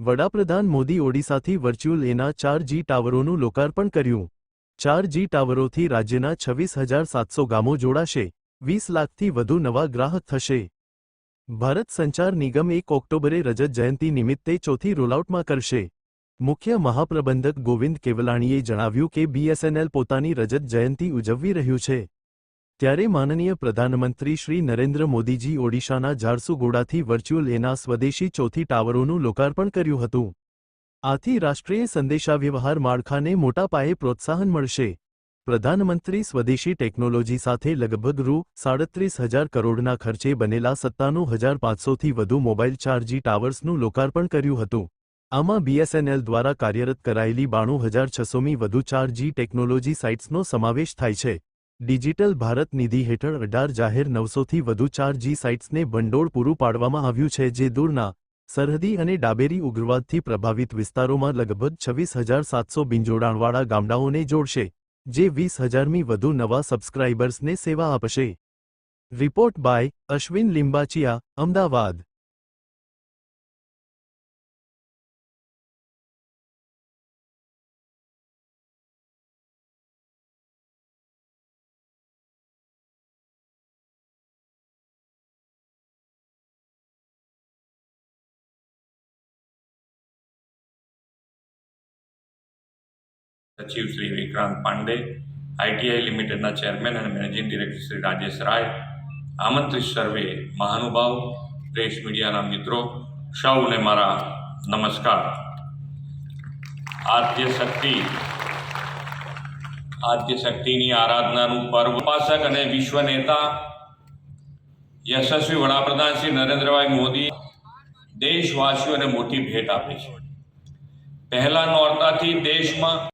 વડાપ્રધાન મોદી ઓડિશાથી વર્ચ્યુઅલ એના ચાર જી ટાવરોનું લોકાર્પણ કર્યું. ચાર જી ટાવરોથી રાજ્યના છવ્વીસ હજાર સાતસો ગામો જોડાશે, વીસ લાખથી વધુ નવા ગ્રાહક થશે. ભારત સંચાર નિગમ એક ઓક્ટોબરે રજત જયંતિ નિમિત્તે ચોથી રોલઆઉટમાં કરશે. મુખ્ય મહાપ્રબંધક ગોવિંદ કેવલાણીએ જણાવ્યું કે બીએસએનએલ પોતાની રજત જયંતિ ઉજવવી રહ્યું છે. ત્યારે માનનીય પ્રધાનમંત્રી શ્રી નરેન્દ્ર મોદીજી ઓડિશાના ઝારસુગોડાથી વર્ચ્યુઅલ એના સ્વદેશી ચોથી ટાવરોનું લોકાર્પણ કર્યું હતું. આથી રાષ્ટ્રીય સંદેશાવ્યવહાર માળખાને મોટા પાયે પ્રોત્સાહન મળશે. પ્રધાનમંત્રી સ્વદેશી ટેકનોલોજી સાથે લગભગ રૂ. સાડત્રીસ હજાર કરોડના ખર્ચે બનેલા સત્તાણું હજાર પાંચસોથી વધુ મોબાઈલ ચારજી ટાવર્સનું લોકાર્પણ કર્યું હતું. આમાં બીએસએનએલ દ્વારા કાર્યરત કરાયેલી બાણું હજાર છસોમી વધુ ચારજી ટેકનોલોજી સાઇટ્સનો સમાવેશ થાય છે. ડિજિટલ ભારત નિધિ હેઠળ અઢાર જાહેર નવસોથી વધુ ચારજી સાઇટ્સને ભંડોળ પૂરું પાડવામાં આવ્યું છે, જે દૂરના સરહદી અને ડાબેરી ઉગ્રવાદથી પ્રભાવિત વિસ્તારોમાં લગભગ છવ્વીસ હજાર સાતસો બિનજોડાણવાળા ગામડાઓને જોડશે, જે વીસ હજારમી વધુ નવા સબસ્ક્રાઇબર્સને સેવા આપશે. Report by Ashwin Limbachiya, Ahmedabad. સચિવ શ્રી વિક્રાંત પાંડે આઈટીઆઈ લિમિટેડના ચેરમેન અને મેનેજિંગ ડિરેક્ટર શ્રી રાજેશ રાય, આમંત્રિત સર્વે મહાનુભાવ, પ્રેસ મીડિયાના મિત્રો, સૌને મારા નમસ્કાર. આદ્ય શક્તિ, આદ્ય શક્તિની આરાધનાનું પર્વ ઉપાસક અને વિશ્વ નેતા, યશસ્વી વડાપ્રધાન શ્રી નરેન્દ્રભાઈ મોદી, દેશવાસીઓને મોટી ભેટ આપી છે. પહેલા નોરતાથી દેશમાં